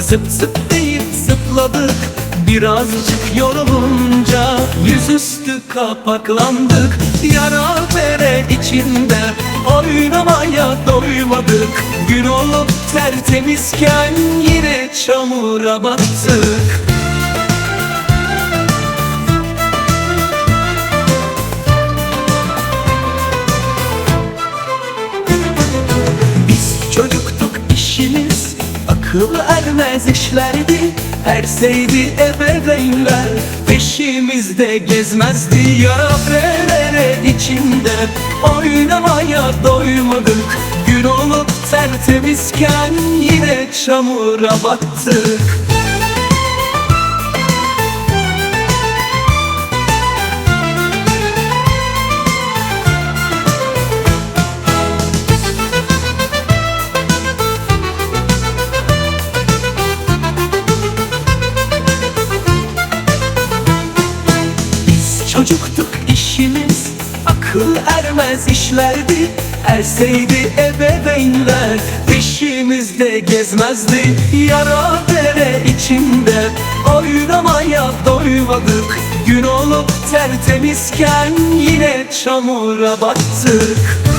Zıp zıp deyip zıpladık. Birazcık yorulunca Yüzüstü kapaklandık. Yara bere içinde Oynamaya doymadık. Gün olup tertemizken Yine çamura battık Akıl ermez işlerdi Erseydi ebeveynler. Peşimizde gezmezdi Yara bere içinde. Oynamaya doymadık Gün olup tertemizken Yine çamura battık çocuktuk işimiz Akıl ermez işlerdi. Erseydi ebeveynler Peşimizde gezmezdi. Yara dere içinde Oynamaya doymadık. Gün olup tertemizken Yine çamura battık